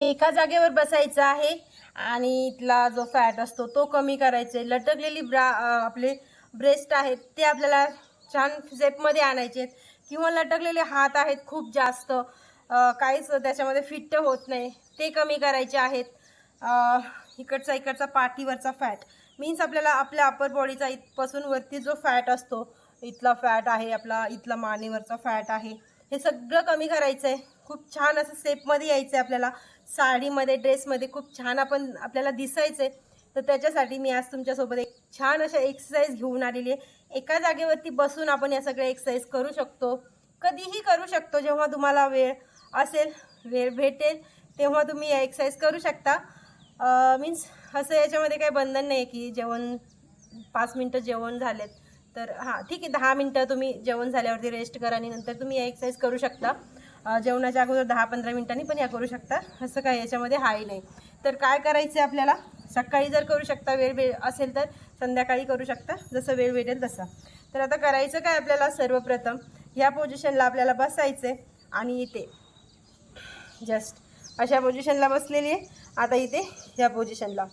एका जागेवर बसायचं आहे आणि इथला जो फॅट असतो तो कमी करायचा. आहे लटकलेली ब्रा आपले ब्रेस्ट आहेत ते आपल्याला छान शेपमध्ये आणायचे आहेत. किंवा लटकलेले हात आहेत खूप जास्त काहीच त्याच्यामध्ये फिट्ट होत नाही. ते कमी करायचे आहेत. इकडचा इकडचा पाठीवरचा फॅट मीन्स आपल्याला आपल्या अपर बॉडीचा इथपासून वरती जो फॅट असतो इथला फॅट आहे आपला इथला मानेवरचा फॅट आहे हे सगळं कमी करायचं आहे खूप छान असं सेपमध्ये यायचं आहे आपल्याला. साडीमध्ये ड्रेसमध्ये खूप छान आपण आपल्याला दिसायचं आहे तर त्याच्यासाठी मी आज तुमच्यासोबत एक छान अशा एक्सरसाइज घेऊन आलेली आहे. एका जागेवरती बसून आपण या सगळ्या एक्सरसाइज करू शकतो. कधीही करू शकतो जेव्हा तुम्हाला वेळ असेल वेळ भेटेल तेव्हा तुम्ही या एक्सरसाइज करू शकता. मीन्स असं याच्यामध्ये काही बंधन नाही की जेवण पाच मिनटं जेवण झालेत. तर हां ठीक आहे दहा मिनटं तुम्ही जेवण झाल्यावरती रेस्ट करा आणि नंतर तुम्ही या एक्सरसाइज करू शकता. जेवणाच्या अगोदर दहा पंधरा मिनिटांनी पण या करू शकता. असं काय याच्यामध्ये हाय नाही. तर काय करायचं आहे आपल्याला? सकाळी जर करू शकता वेळ वेळ असेल तर संध्याकाळी करू शकता. जसं वेळ भेटेल तसा. तर आता करायचं काय आपल्याला सर्वप्रथम? ह्या पोझिशनला आपल्याला बसायचं आहे आणि इथे. जस्ट अशा पोझिशनला बसलेली आहे. आता इथे ह्या पोझिशनला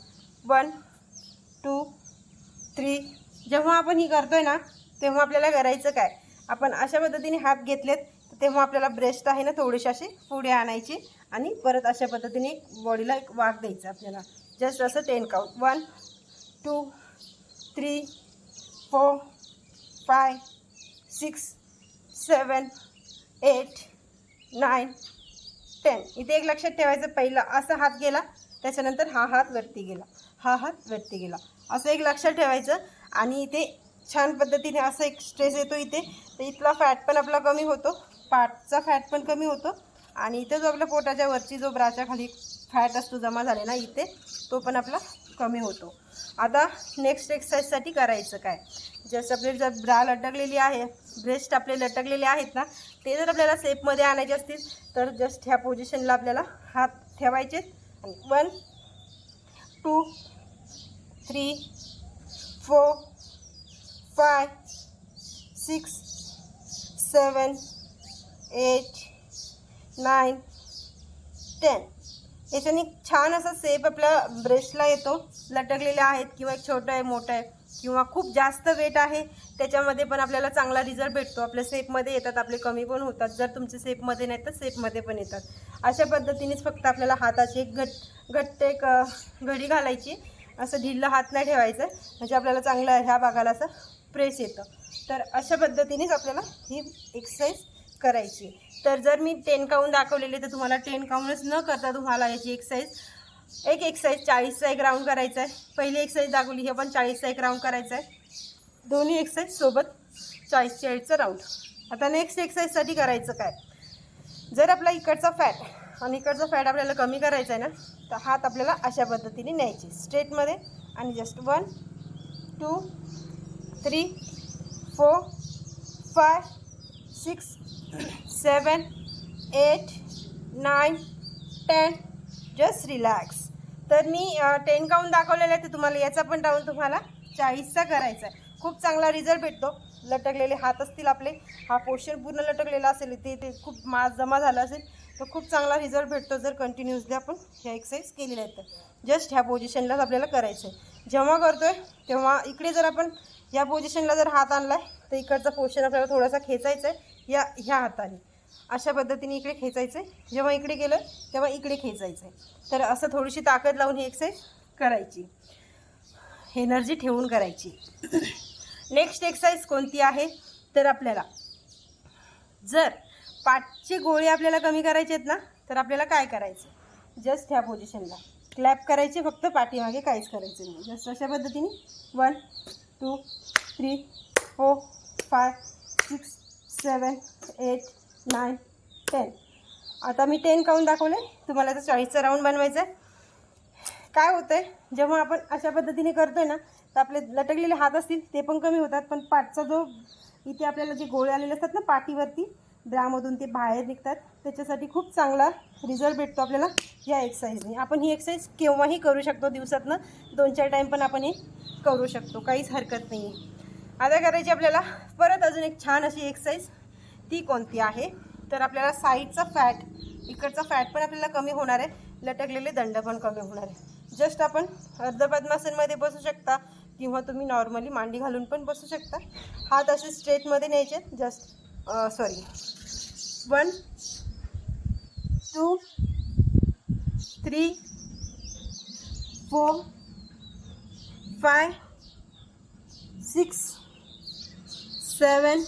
वन टू थ्री जेव्हा आपण ही करतोय ना तेव्हा आपल्याला करायचं काय? आपण अशा पद्धतीने हात घेतलेत. तेव्हा आपल्याला ब्रेस्ट आहे ना थोडेसे असे पुढे आणायचे आणि परत अशा पद्धतीने बॉडीला एक वाघ द्यायचा आपल्याला. जस्ट असं ten count one two three four five six seven eight nine ten इथे एक लक्षात ठेवायचं पहिला असा हात गेला त्याच्यानंतर हा हात वरती गेला. हा हात वरती गेला. असं एक लक्षात ठेवायचं आणि इथे छान पद्धतीने असं एक स्ट्रेस येतो इथे. तर इथला फॅट पण आपला कमी होतो. पाठचा फॅट पण कमी होतो. आणि इथे जो आपल्या पोटाच्या वरची जो ब्राच्या खाली फॅट असतो जमा झालेला इथे तो पण आपला कमी होतो. आता नेक्स्ट एक्सरसाइजसाठी करायचं काय? जस्ट आपले जर ब्रा लटकलेली आहे ब्रेस्ट आपले लटकलेले आहेत ना ते जर आपल्याला सेपमध्ये आणायचे असतील तर जस्ट ह्या पोझिशनला आपल्याला हात ठेवायचे. आणि one two three four five six seven eight nine ten याच्याने छान असा सेप आपल्या ब्रेस्टला येतो. लटकलेले आहेत किंवा एक छोटं आहे मोठं आहे किंवा खूप जास्त वेट आहे त्याच्यामध्ये पण आपल्याला चांगला रिझल्ट भेटतो. आपल्या सेपमध्ये येतात आपले कमी पण होतात. जर तुमचे सेपमध्ये नाही तर सेपमध्ये पण येतात. अशा पद्धतीनेच फक्त आपल्याला हाताची एक घट घट्ट एक घडी घालायची. असं ढिल्लं हात नाही ठेवायचं. म्हणजे आपल्याला चांगलं ह्या भागाला असं प्रेस येतं. तर अशा पद्धतीनेच आपल्याला ही एक्सरसाइज करायची. तर जर मी टेन काउंट दाखवलेले तर तुम्हाला टेन काउंटच न करता तुम्हाला याची एक्सरसाइज एक एक्सरसाइज चाळीसचा एक राऊंड करायचा आहे. पहिली एक्सरसाइज दाखवली हे पण चाळीसचा एक राऊंड करायचा आहे. दोन्ही एक्सरसाइज सोबत चाळीस चाळीसचा राऊंड आता नेक्स्ट एक्सरसाइजसाठी करायचं काय? जर आपला इकडचा फॅट आणि इकडचा फॅट आपल्याला कमी करायचा आहे ना तर हात आपल्याला अशा पद्धतीने न्यायची. स्ट्रेटमध्ये आणि just one two three four five six seven eight nine ten. Just relax तर मी टेन काउंट दाखवलेलं आहे तर तुम्हाला याचा पण राऊंड तुम्हाला चाळीसचा करायचा आहे. खूप चांगला रिझल्ट भेटतो. लटकलेले हात असतील आपले. हा पोर्शन पूर्ण लटकलेला असेल इथे ते खूप मास जमा झाला असेल तर खूप चांगला रिझल्ट भेटतो जर कंटिन्युअसली आपण ह्या एक्सरसाइज केलेल्या आहेत. तर जस्ट ह्या पोझिशनलाच आपल्याला करायचं आहे जेव्हा करतो आहे तेव्हा इकडे जर आपण या पोझिशनला जर हात आणला आहे तर इकडचा पोर्शन आपल्याला थोडासा खेचायचा आहे या ह्या हाताने. अशा पद्धतीने इकडे खेचायचं. आहे जेव्हा इकडे गेलं तेव्हा इकडे खेचायचं. आहे तर असं थोडीशी ताकद लावून ही एक्सरसाइज करायची. एनर्जी ठेवून करायची. नेक्स्ट एक्सरसाइज कोणती आहे? तर आपल्याला जर पाठचे गोळी आपल्याला कमी करायचे आहेत ना तर आपल्याला काय करायचं? जस्ट ह्या पोझिशनला क्लॅप करायचे फक्त पाठीमागे काहीच करायचं नाही. जस्ट अशा पद्धतीने. One two three four five six seven eight nine ten आता मी टेन काउंट दाखवले. तुम्हाला तर चाळीसचा राऊंड बनवायचा आहे. काय होतं आहे जेव्हा आपण अशा पद्धतीने करतोय ना तर आपले लटकलेले हात असतील ते पण कमी होतात. पण पाठचा जो इथे आपल्याला जे गोळे आलेले असतात ना पाठीवरती ब्रामधून ते बाहेर निघतात. त्याच्यासाठी खूप चांगला रिझल्ट भेटतो आपल्याला या एक्सरसाइजने आपण ही एक्सरसाइज केव्हाही करू शकतो दिवसातनं. दोन चार टाईम पण आपण हे करू शकतो. काहीच हरकत नाही आहे आता करायची आपल्याला परत अजून एक छान अशी एक्सरसाइज ती कोणती आहे? तर आपल्याला साईडचा फॅट इकडचा फॅट पण आपल्याला कमी होणार आहे. लटकलेले दंड पण कमी होणार आहे. जस्ट आपण अर्ध पद्मासनमध्ये बसू शकता किंवा तुम्ही नॉर्मली मांडी घालून पण बसू शकता. हात असे स्ट्रेटमध्ये न्यायचे. Just sorry one two three four five six seven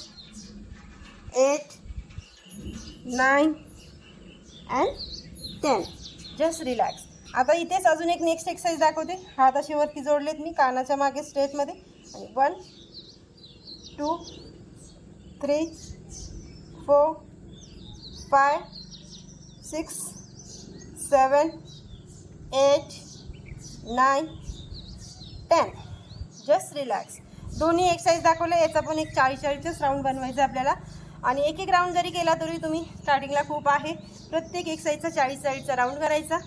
eight nine and ten just relax आता इथेच अजून एक नेक्स्ट एक्सरसाइज दाखवते. हात असे वरती जोडलेत मी कानाच्या मागे स्ट्रेटमध्ये आणि one two three four five six seven eight nine ten just relax दोन्ही एक्सरसाईज दाखवलं याचा पण एक चाळीस चाळीसच राऊंड बनवायचा आहे आपल्याला. आणि एक एक राऊंड जरी केला तरी तुम्ही स्टार्टिंगला खूप आहे. प्रत्येक एक्सरसाइजचा चाळीस चाळीसचा राऊंड करायचा.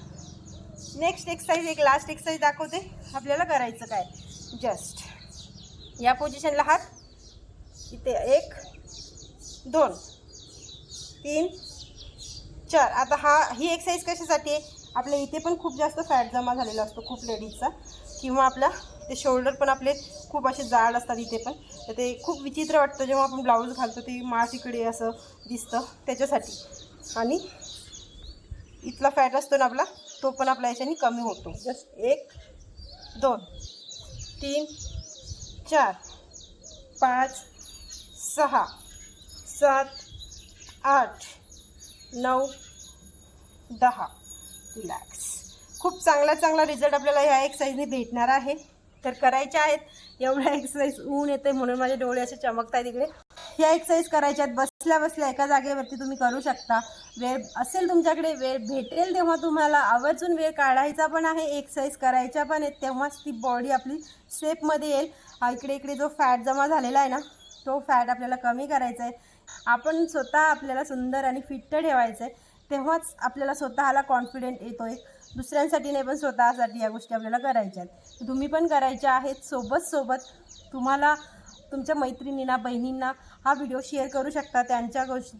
नेक्स्ट एक्सरसाइज एक लास्ट एक्सरसाइज दाखवते. आपल्याला करायचं काय? जस्ट या पोझिशनला हात. इथे एक दोन तीन चार. आता हा ही एक्सरसाइज कशासाठी आहे? आपल्या इथे पण खूप जास्त फॅट जमा झालेला असतो खूप लेडीजचा किंवा आपला ते शोल्डर पण आपले खूप असे जाड असतात इथे पण. तर ते खूप विचित्र वाटतं जेव्हा आपण ब्लाऊज घालतो ते मास इकडे असं दिसतं त्याच्यासाठी. आणि इथला फॅट असतो ना आपला तो पण आपल्या याच्याने कमी होतो. जस्ट एक दोन तीन चार पाच सहा सात आठ नऊ दहा. रिलॅक्स खूप चांगला चांगला रिझल्ट आपल्याला ह्या एक्सरसाइजने भेटणार आहे. तर करायच्या आहेत. एवढ्या एक्सरसाइज ऊन येते म्हणून माझे डोळे असे चमकत आहेत इकडे. ह्या एक्सरसाइज करायच्या आहेत. बसल्या बसल्या एका जागेवरती तुम्ही करू शकता. वेळ असेल तुमच्याकडे वेळ भेटेल तेव्हा तुम्हाला. आवर्जून वेळ काढायचा पण आहे एक्सरसाइज करायच्या पण आहेत. तेव्हाच ती बॉडी आपली सेपमध्ये येईल. इकडे इकडे जो फॅट जमा झालेला आहे ना तो फॅट आपल्याला कमी करायचा आहे. आपण स्वतः आपल्याला सुंदर आणि फिट्ट ठेवायचं आहे. तेव्हाच आपल्याला स्वतःला कॉन्फिडेंट येतो आहे दुसऱ्यांसाठी नाही पण स्वतःसाठी या गोष्टी आपल्याला करायच्या आहेत. तुम्ही पण करायच्या आहेत सोबत सोबत तुम्हाला तुमच्या मैत्रिणींना बहिणींना हा व्हिडिओ शेअर करू शकता. त्यांच्या गोष्टी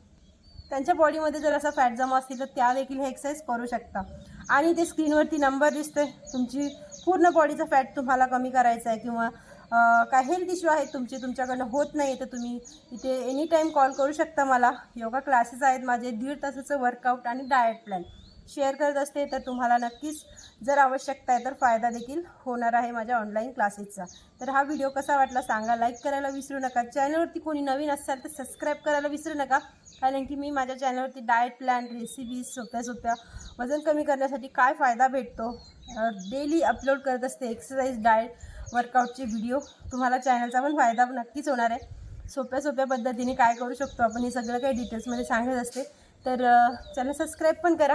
त्यांच्या बॉडीमध्ये जर असा फॅट जमा असतील तर त्या देखील हे एक्सरसाइज करू शकता. आणि ते स्क्रीनवरती नंबर दिसतोय. तुमची पूर्ण बॉडीचा फॅट तुम्हाला कमी करायचा आहे किंवा काय हेल्थ इश्यू आहेत तुमचे तुमच्याकडनं होत नाही तर तुम्ही इथे एनी टाईम कॉल करू शकता मला. योगा क्लासेस आहेत माझे दीड तासाचं वर्कआउट आणि डाएट प्लॅन शेअर करत असते तर तुम्हाला नक्कीच जर आवश्यकता आहे तर फायदा देखील होणार आहे माझ्या ऑनलाईन क्लासेसचा तर हा व्हिडिओ कसा वाटला सांगा लाईक करायला विसरू नका. चॅनलवरती कोणी नवीन असाल तर सबस्क्राईब करायला विसरू नका कारण की मी माझ्या चॅनलवरती डाएट प्लॅन रेसिपीज सोप्या सोप्या वजन कमी करण्यासाठी काय फायदा भेटतो डेली अपलोड करत असते एक्सरसाइज डाएट वर्कआउटचे व्हिडिओ तुम्हाला चॅनलचा पण फायदा नक्कीच होणार आहे. सोप्या सोप्या पद्धतीने काय करू शकतो आपण हे सगळं काही डिटेल्समध्ये सांगत असते. तर चॅनल सबस्क्राईब पण करा.